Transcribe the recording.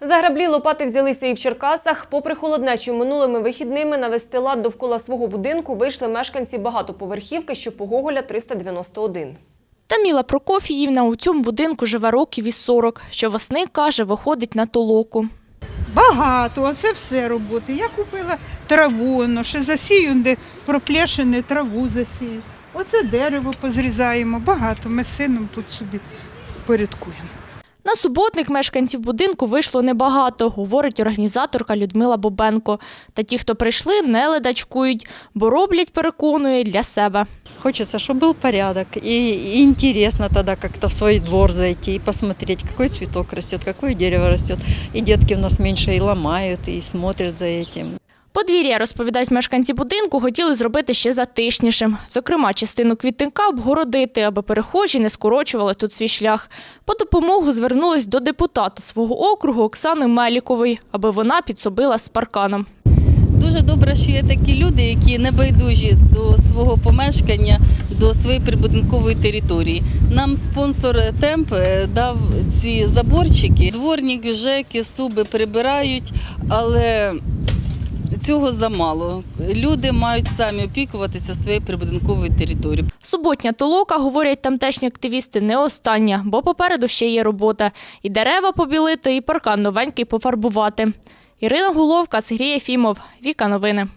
За граблі лопати взялися і в Черкасах. Попри холоднечу минулими вихідними навести лад довкола свого будинку вийшли мешканці багатоповерхівки, що по Гоголя 391. Таміла Прокофіївна у цьому будинку живе років із 40. Щовесни, каже, виходить на толоку. Багато, оце все роботи. Я купила траву, ну, ще засію, де проплешене траву засію. Оце дерево позрізаємо. Багато. Ми з сином тут собі порядкуємо. На суботник мешканців будинку вийшло небагато, говорить організаторка Людмила Бобенко. Та ті, хто прийшли, не ледачкують, бо роблять, переконує, для себе. Хочется, чтобы был порядок. И, и интересно тогда как-то в свой двор зайти и посмотреть, какой цветок растет, какое дерево растет. И детки у нас меньше и ломают, и смотрят за этим. Подвір'я, розповідають мешканці будинку, хотіли зробити ще затишнішим. Зокрема, частину квітника обгородити, аби перехожі не скорочували тут свій шлях. По допомогу звернулись до депутата свого округу Оксани Мелікової, аби вона підсобила з парканом. Дуже добре, що є такі люди, які не байдужі до свого помешкання, до своєї прибудинкової території. Нам спонсор темп е, дав ці заборчики. Дворник, ЖЕКи, суби прибирають, але цього замало. Люди мають самі опікуватися своєю прибудинковою територією. Суботня толока, говорять тамтешні активісти, не остання, бо попереду ще є робота. І дерева побілити, і паркан новенький пофарбувати. Ірина Головка, Сергій Ефімов. Віка Новини.